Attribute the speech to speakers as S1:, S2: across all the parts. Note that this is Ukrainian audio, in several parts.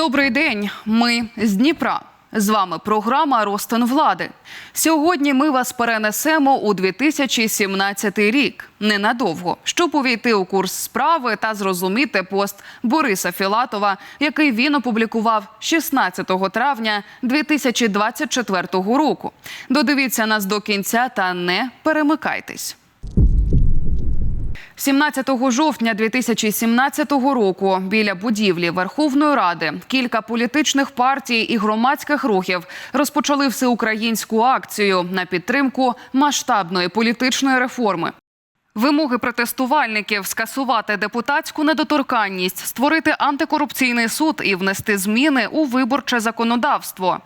S1: Добрий день. Ми з Дніпра. З вами програма Ростин влади. Сьогодні ми вас перенесемо у 2017 рік ненадовго, щоб увійти у курс справи та зрозуміти пост Бориса Філатова, який він опублікував 16 травня 2024 року. Додивіться нас до кінця та не перемикайтесь. 17 жовтня 2017 року біля будівлі Верховної Ради кілька політичних партій і громадських рухів розпочали всеукраїнську акцію на підтримку масштабної політичної реформи. Вимоги протестувальників скасувати депутатську недоторканність, створити антикорупційний суд і внести зміни у виборче законодавство.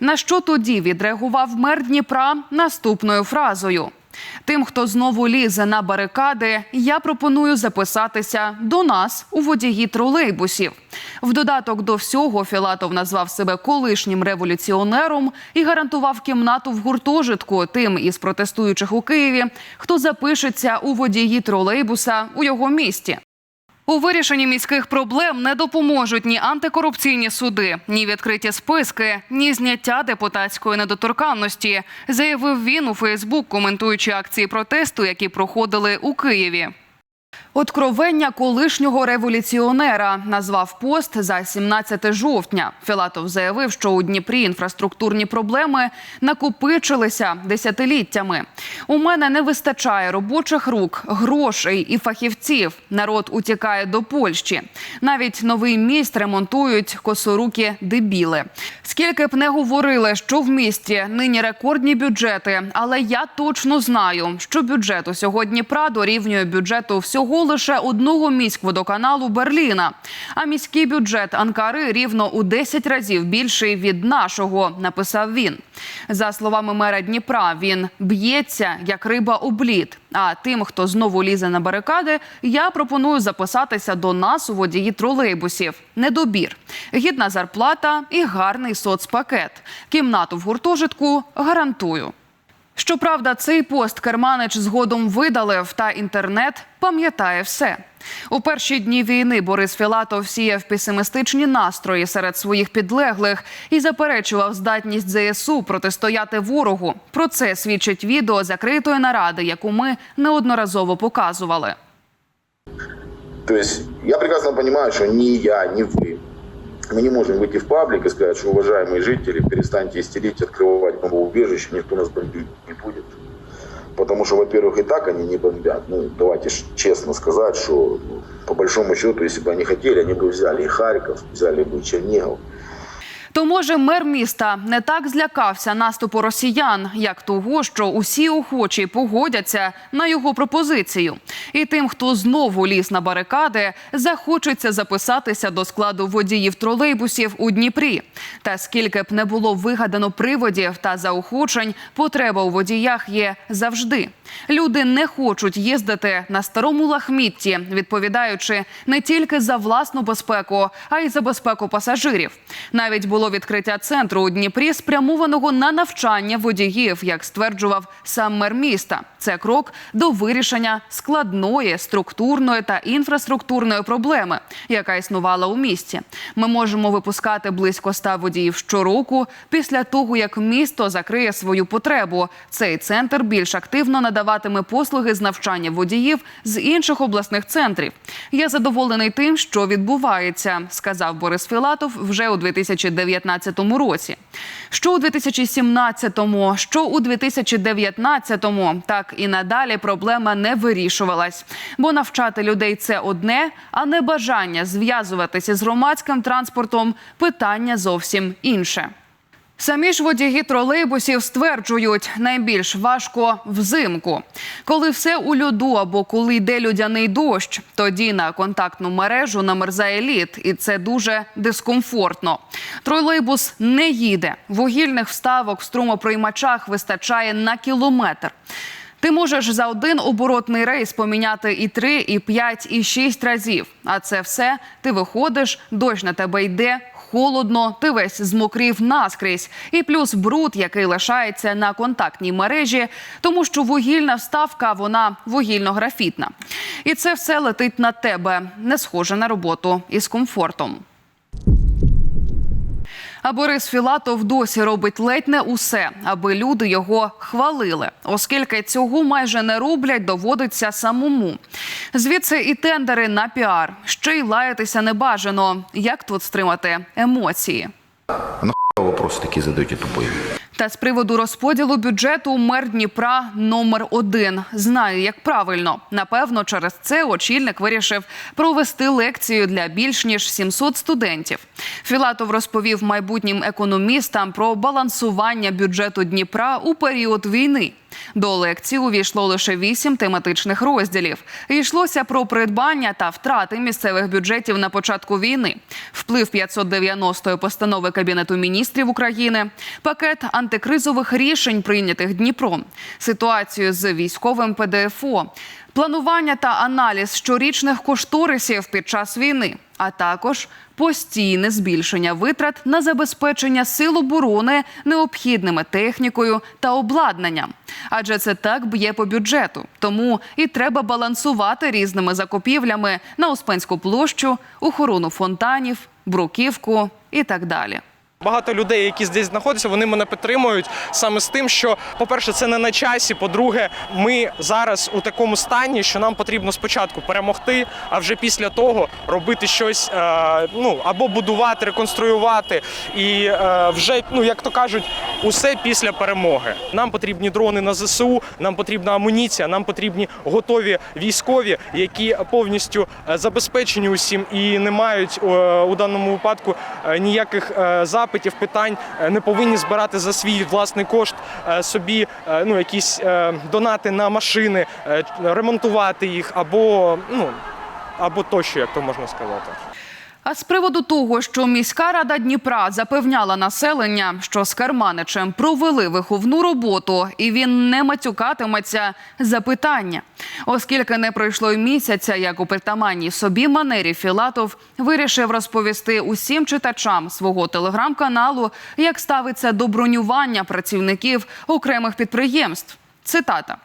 S1: На що тоді відреагував мер Дніпра наступною фразою: Тим, хто знову лізе на барикади, я пропоную записатися до нас у водії тролейбусів. В додаток до всього Філатов назвав себе колишнім революціонером і гарантував кімнату в гуртожитку тим із протестуючих у Києві, хто запишеться у водії тролейбуса у його місті. У вирішенні міських проблем не допоможуть ні антикорупційні суди, ні відкриті списки, ні зняття депутатської недоторканності, заявив він у Фейсбук, коментуючи акції протесту, які проходили у Києві. Откровення колишнього революціонера назвав пост за 17 жовтня. Філатов заявив, що у Дніпрі інфраструктурні проблеми накопичилися десятиліттями. У мене не вистачає робочих рук, грошей і фахівців. Народ утікає до Польщі. Навіть новий міст ремонтують косорукі дебіли. Скільки б не говорили, що в місті нині рекордні бюджети, але я точно знаю, що бюджет у сьогодні Дніпра дорівнює бюджету всього лише одного міськводоканалу Берліна. А міський бюджет Анкари рівно у 10 разів більший від нашого, написав він. За словами мера Дніпра, він б'ється як риба об лід. А тим, хто знову лізе на барикади, я пропоную записатися до нас у водії тролейбусів. Недобір, гідна зарплата і гарний соцпакет. Кімнату в гуртожитку гарантую. Щоправда, цей пост Керманич згодом видалив, та інтернет пам'ятає все. У перші дні війни Борис Філатов сіяв песимістичні настрої серед своїх підлеглих і заперечував здатність ЗСУ протистояти ворогу. Про це свідчить відео закритої наради, яку ми неодноразово показували.
S2: То есть я прекрасно понимаю, что ни я, ни вы, мы не можем выйти в паблик и сказать, что, уважаемые жители, перестаньте истерить, открывать бомбоубежище, никто нас бомбить не будет. Потому что, во-первых, и так они не бомбят. Ну, давайте честно сказать, что ну, по большому счету, если бы они хотели, они бы взяли и Харьков, взяли бы Чернигов.
S1: То може мер міста не так злякався наступу росіян, як того, що усі охочі погодяться на його пропозицію. І тим, хто знову ліз на барикади, захочеться записатися до складу водіїв тролейбусів у Дніпрі. Та скільки б не було вигадано приводів та заохочень, потреба у водіях є завжди. Люди не хочуть їздити на старому лахмітті, відповідаючи не тільки за власну безпеку, а й за безпеку пасажирів. Навіть було відкриття центру у Дніпрі, спрямованого на навчання водіїв, як стверджував сам мер міста. Це крок до вирішення складної структурної та інфраструктурної проблеми, яка існувала у місті. Ми можемо випускати близько ста водіїв щороку після того, як місто закриє свою потребу. Цей центр більш активно надаватиме послуги з навчання водіїв з інших обласних центрів. Я задоволений тим, що відбувається, сказав Борис Філатов вже у 2019 році. Що у 2017-му, що у 2019-му, так і надалі проблема не вирішувалась. Бо навчати людей це одне, а не бажання зв'язуватися з громадським транспортом питання зовсім інше. Самі ж водії тролейбусів стверджують, найбільш важко взимку. Коли все у льоду або коли йде людяний дощ, тоді на контактну мережу намерзає лід, і це дуже дискомфортно. Тролейбус не їде. Вугільних вставок в струмоприймачах вистачає на кілометр. Ти можеш за один оборотний рейс поміняти і три, і п'ять, і шість разів. А це все ти виходиш, дощ на тебе йде. Холодно, ти весь змокрів наскрізь, і плюс бруд, який лишається на контактній мережі, тому що вугільна вставка вона вугільно-графітна. І це все летить на тебе, не схоже на роботу із комфортом. А Борис Філатов досі робить ледь не усе, аби люди його хвалили, оскільки цього майже не роблять, доводиться самому. Звідси і тендери на піар. Ще й лаятися не бажано. Як тут стримати емоції?
S3: Вопросы такі задають тупые.
S1: Та з приводу розподілу бюджету мер Дніпра номер один знає, як правильно. Напевно, через це очільник вирішив провести лекцію для більш ніж 700 студентів. Філатов розповів майбутнім економістам про балансування бюджету Дніпра у період війни. До лекції увійшло лише вісім тематичних розділів. Йшлося про придбання та втрати місцевих бюджетів на початку війни, вплив 590-ї постанови Кабінету міністрів України, пакет антикризових рішень, прийнятих Дніпром, ситуацію з військовим ПДФО, планування та аналіз щорічних кошторисів під час війни, а також постійне збільшення витрат на забезпечення сил оборони необхідними технікою та обладнанням. Адже це так б'є по бюджету. Тому і треба балансувати різними закупівлями на Успенську площу, охорону фонтанів, бруківку і так далі.
S4: Багато людей, які здесь знаходяться, вони мене підтримують саме з тим, що, по-перше, це не на часі. По-друге, ми зараз у такому стані, що нам потрібно спочатку перемогти, а вже після того робити щось, е, ну або будувати, реконструювати. І е, вже, ну як то кажуть, усе після перемоги. Нам потрібні дрони на ЗСУ, нам потрібна амуніція, нам потрібні готові військові, які повністю е, забезпечені усім і не мають у даному випадку ніяких е, запитів, питань, е, не повинні збирати за свій власний кошт е, собі е, ну, якісь донати на машини, ремонтувати їх або ну або тощо, як то можна сказати.
S1: А з приводу того, що міська рада Дніпра запевняла населення, що з Керманичем провели виховну роботу, і він не матюкатиметься. Запитання, оскільки не пройшло й місяця, як у притаманній собі манері Філатов вирішив розповісти усім читачам свого телеграм-каналу, як ставиться до бронювання працівників окремих підприємств. Цитата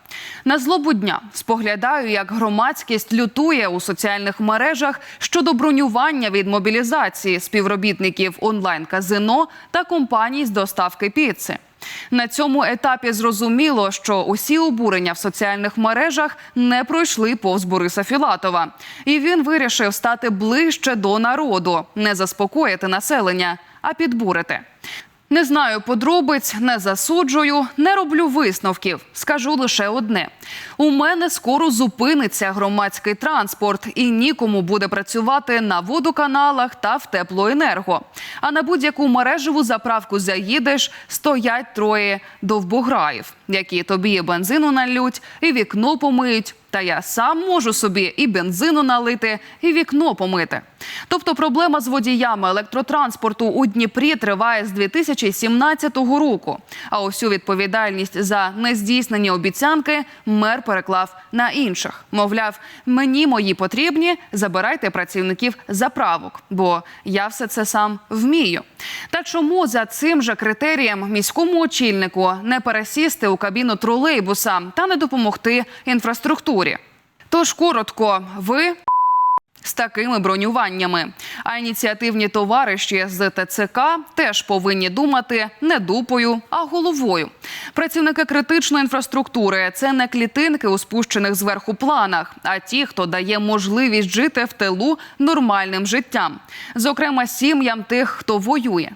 S1: на злобу дня споглядаю, як громадськість лютує у соціальних мережах щодо бронювання від мобілізації співробітників онлайн-казино та компаній з доставки піци. На цьому етапі зрозуміло, що усі обурення в соціальних мережах не пройшли повз Бориса Філатова, і він вирішив стати ближче до народу, не заспокоїти населення, а підбурити. Не знаю подробиць, не засуджую, не роблю висновків. Скажу лише одне: у мене скоро зупиниться громадський транспорт, і нікому буде працювати на водоканалах та в теплоенерго. А на будь-яку мережеву заправку заїдеш, стоять троє довбограїв, які тобі бензину налють і вікно помиють. Та я сам можу собі і бензину налити, і вікно помити. Тобто проблема з водіями електротранспорту у Дніпрі триває з 2017 року. А усю відповідальність за нездійснені обіцянки мер переклав на інших. Мовляв, мені мої потрібні, забирайте працівників заправок, бо я все це сам вмію. Та чому за цим же критерієм міському очільнику не пересісти у кабіну тролейбуса та не допомогти інфраструктурі? Тож коротко, ви з такими бронюваннями. А ініціативні товариші з ТЦК теж повинні думати не дупою, а головою. Працівники критичної інфраструктури це не клітинки у спущених зверху планах, а ті, хто дає можливість жити в тилу нормальним життям, зокрема сім'ям тих, хто воює.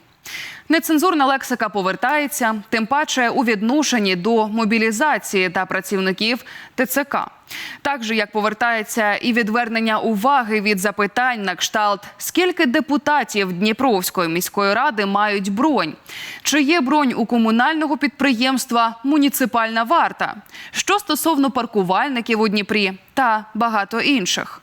S1: Нецензурна лексика повертається, тим паче у відношенні до мобілізації та працівників ТЦК. Так же, як повертається і відвернення уваги від запитань на кшталт, скільки депутатів Дніпровської міської ради мають бронь? Чи є бронь у комунального підприємства Муніципальна варта? Що стосовно паркувальників у Дніпрі та багато інших?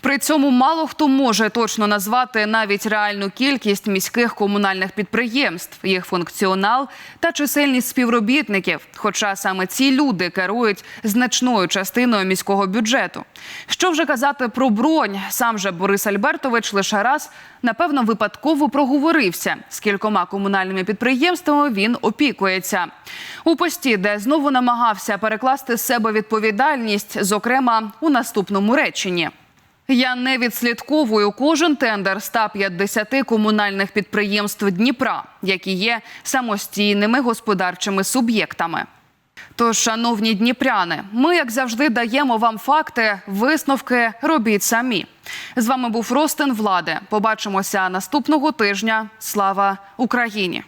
S1: При цьому мало хто може точно назвати навіть реальну кількість міських комунальних підприємств, їх функціонал та чисельність співробітників. Хоча саме ці люди керують значною частиною міського бюджету. Що вже казати про бронь? Сам же Борис Альбертович лише раз напевно випадково проговорився з кількома комунальними підприємствами. Він опікується у пості, де знову намагався перекласти з себе відповідальність, зокрема у наступному реченні. Я не відслідковую кожен тендер 150 комунальних підприємств Дніпра, які є самостійними господарчими суб'єктами. Тож, шановні дніпряни, ми, як завжди, даємо вам факти, висновки робіть самі. З вами був Ростин Влади. Побачимося наступного тижня. Слава Україні!